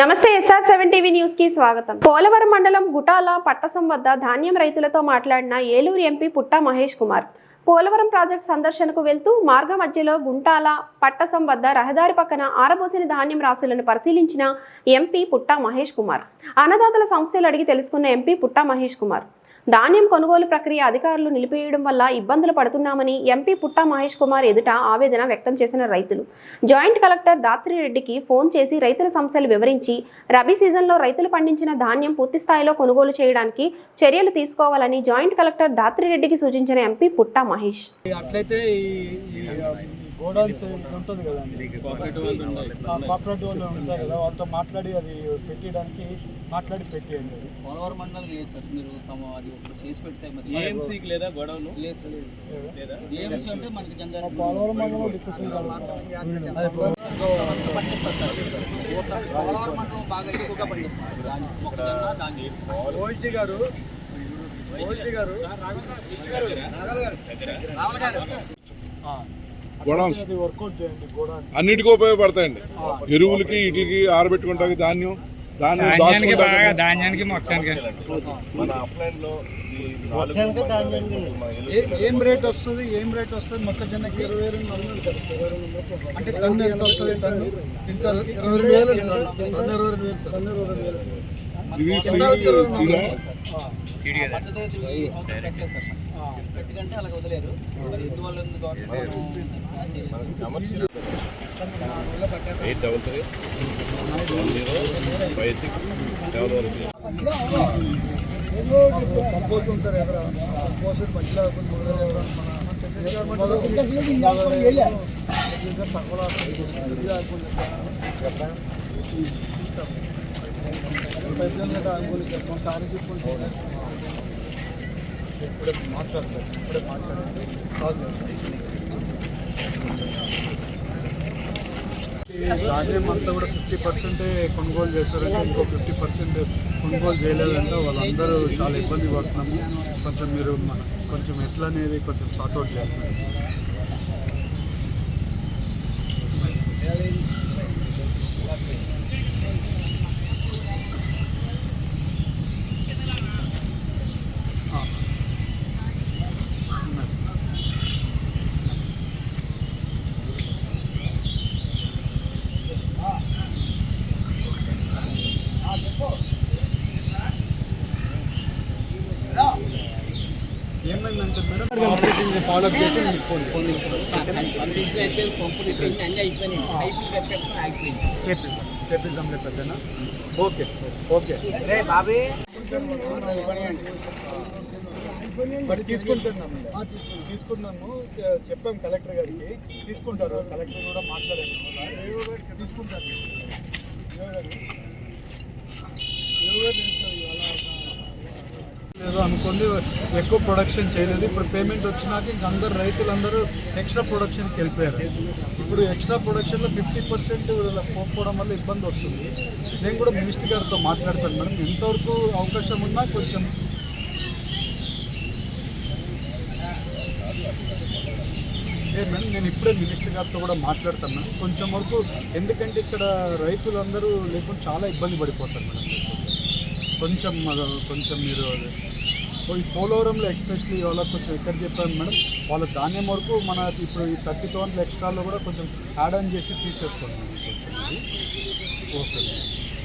నమస్తే SR seven TV న్యూస్కి స్వాగతం. పోలవరం మండలం గుటాల పట్టసం వద్ద ధాన్యం రైతులతో మాట్లాడిన ఏలూరు ఎంపీ పుట్టా మహేష్ కుమార్. పోలవరం ప్రాజెక్ట్ సందర్శనకు వెళ్తూ మార్గ మధ్యలో గుంటాల పట్టసం వద్ద రహదారి పక్కన ఆరబోసిన ధాన్యం రాశులను పరిశీలించిన ఎంపీ పుట్టా మహేష్ కుమార్. అన్నదాతల సమస్యలు అడిగి తెలుసుకున్న ఎంపీ పుట్టా మహేష్ కుమార్. ధాన్యం కొనుగోలు ప్రక్రియ అధికారులు నిలిపేయడం వల్ల ఇబ్బందులు పడుతున్నామని ఎంపీ పుట్టా మహేష్ కుమార్ ఎదుట ఆవేదన వ్యక్తం చేసిన రైతులు. జాయింట్ కలెక్టర్ దాత్రిరెడ్డికి ఫోన్ చేసి రైతుల సమస్యలు వివరించి రబీ సీజన్లో రైతులు పండించిన ధాన్యం పూర్తి స్థాయిలో కొనుగోలు చేయడానికి చర్యలు తీసుకోవాలని జాయింట్ కలెక్టర్ దాత్రిరెడ్డికి సూచించిన ఎంపీ పుట్టా మహేష్. అట్లయితే గోడౌన్స్ ఉంటుంది కదండి కోఆపరేటివ్ వాళ్ళు ఉంటారు కదా వాళ్ళతో మాట్లాడి అది పెట్టడానికి మాట్లాడి పెట్టేయండి. పోలవరం మండలం లేదు సార్? మీరు తమ అది ఒకటి చేసి పెడితే మరి ఏఎంసీకి లేదా గొడవను లేదు సార్ లేదా. ఏఎంసీ అంటే మనకి జనరల్ పోలవరం మండలం పోలవరం మండలం. బాగా ఎక్కువగా పండిస్తారు దాని మొక్కజొన్న దాని ఓల్జీ గారు. ఓల్జీ గారు గోడౌన్స్. అన్నిటికీ ఉపయోగపడతాయండి. ఎరువులకి వీటికి ఆరబెట్టుకుంటానికి ధాన్యం ధాన్యం. ధాన్యానికి మొత్తానికి మన అప్లైన్లో ఈ నాలుగు ఏ- రేట్ వస్తుంది? ఏం రేట్ వస్తుంది? మొక్కజొన్నకి ఇరవై రెండు. అంటే టన్ను ఎంత వస్తుంది? టన్ను? క్వింటాల్ ఇరవై రెండు వేలు టన్ను ఇరవై రెండు వేలు టన్ను ఇరవై రెండు వేలు ఇది. పెట్టకంటే అలాగ వదిలేరు మరి ఎందువల్ల ఉంది government commercial eight double three one zero five six double one composition sir ఎదురు కంపోజిషన్ మధ్యలో మన ఇప్పుడే మాట్లాడతారు ఇప్పుడే మాట్లాడండి సాల్వ్ అంతా కూడా ఫిఫ్టీ పర్సెంటే కొనుగోలు చేశారంటే ఇంకో ఫిఫ్టీ పర్సెంట్ కొనుగోలు చేయలేదంటే వాళ్ళందరూ చాలా ఇబ్బంది పడుతున్నాము కొంచెం మీరు కొంచెం ఎట్లా అనేది కొంచెం సార్ట్అవుట్ చేయాలి ఏమైందంటే మేడం ఆపరేషన్ ఫాలో అప్ చేసి మీకు ఫోన్ ఫోన్ పంపించిన పెద్దనా ఓకే ఓకే మరి తీసుకుంటున్నాము తీసుకున్నాము చెప్పాం కలెక్టర్ గారికి. తీసుకుంటారు. కలెక్టర్ కూడా మాట్లాడాను తీసుకుంటారు. లేదు అనుకోండి ఎక్కువ ప్రొడక్షన్ చేయలేదు. ఇప్పుడు పేమెంట్ వచ్చినాక ఇంక అందరు రైతులందరూ ఎక్స్ట్రా ప్రొడక్షన్కి వెళ్ళిపోయారు. ఇప్పుడు ఎక్స్ట్రా ప్రొడక్షన్లో ఫిఫ్టీ పర్సెంట్ పోకపోవడం వల్ల ఇబ్బంది వస్తుంది. నేను కూడా మినిస్టర్ గారితో మాట్లాడతాను మేడం. ఎంతవరకు అవకాశం ఉన్నా కొంచెం ఏ మేడం నేను ఇప్పుడే మినిస్టర్ గారితో కూడా మాట్లాడతాను మేడం. కొంచెం వరకు ఎందుకంటే ఇక్కడ రైతులందరూ లేకుండా చాలా ఇబ్బంది పడిపోతారు మేడం. కొంచెం కొంచెం మీరు అది- ఈ పోలవరంలో ఎక్స్పెషలీ వాళ్ళకి కొంచెం ఎక్కడ చెప్పాను మేడం వాళ్ళ ధాన్యం వరకు మన ఇప్పుడు ఈ థర్టీ థౌసండ్ ఎక్స్ట్రాలో కూడా కొంచెం యాడ్ ఆన్ చేసి తీసేసుకోండి. కొంచెం ఓకే.